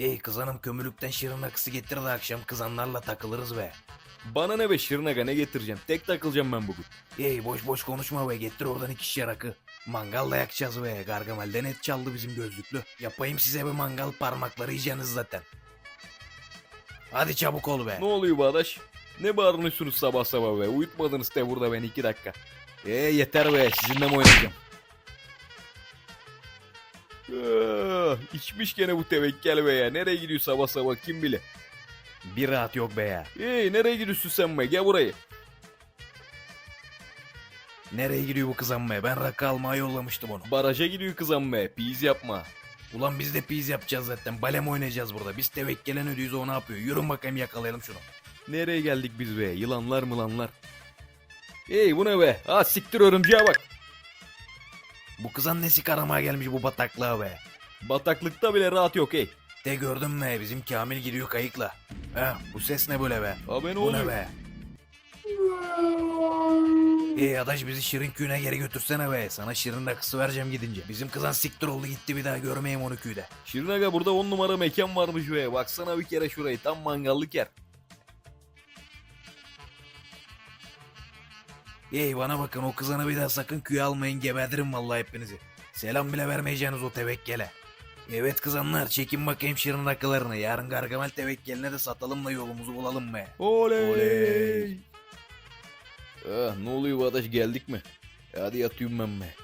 Ey kızanım kömürlükten şirin akısı getir de akşam kızanlarla takılırız be. Bana ne be Şirin Aga ne getireceğim? Tek takılacağım ben bugün. Ey boş boş konuşma be getir oradan iki şişe rakı. Mangal da yakacağız be. Gargamel'den et çaldı bizim gözlüklü. Yapayım size bir mangal parmakları yiyeceğiniz zaten. Hadi çabuk ol be. Ne oluyor Bağdaş? Ne bağırıyorsunuz sabah sabah be? Uyutmadınız de burada beni iki dakika. Ee yeter be sizinle mi oynayacağım? İçmiş gene bu tevekkel be ya. Nereye gidiyor sabah sabah kim bilir? Bir rahat yok be ya. Hey nereye gidiyorsun sen be? Gel buraya. Nereye gidiyor bu kızan be? Ben rakı almaya yollamıştım onu. Baraja gidiyor kızım be. Piz yapma. Ulan biz de piz yapacağız zaten. Balem oynayacağız burada. Biz tevekkelen ödüyoruz o ne yapıyor? Yürün bakayım yakalayalım şunu. Nereye geldik biz be? Yılanlar mılanlar. Hey bu ne be? Ha siktir örümceğe bak. Bu kızan nesi karamaya gelmiş bu bataklığa be. Bataklıkta bile rahat yok hey. De gördün mü bizim Kamil gidiyor kayıkla. Ha bu ses ne böyle be? Ha ben Bu oluyor. ne be? Ey adaş bizi Şirin köyüne geri götürsene be. Sana Şirin rakısı vereceğim gidince. Bizim kızan siktir oldu gitti bir daha görmeyeyim onu köyde. Şirin Aga burada 10 numara mekan varmış be. Baksana bir kere şurayı tam mangallık yer. Ey bana bakın o kızanı bir daha sakın köye almayın geberirim vallahi hepinizi. Selam bile vermeyeceğiniz o tevekkele. Evet kızanlar çekin bakayım Şirin rakılarını. Yarın Gargamel tevekkeline de satalım da yolumuzu bulalım be. Oley. Oley. Ah ne oluyor bu adaş geldik mi? E, Hadi yatıyorum ben be.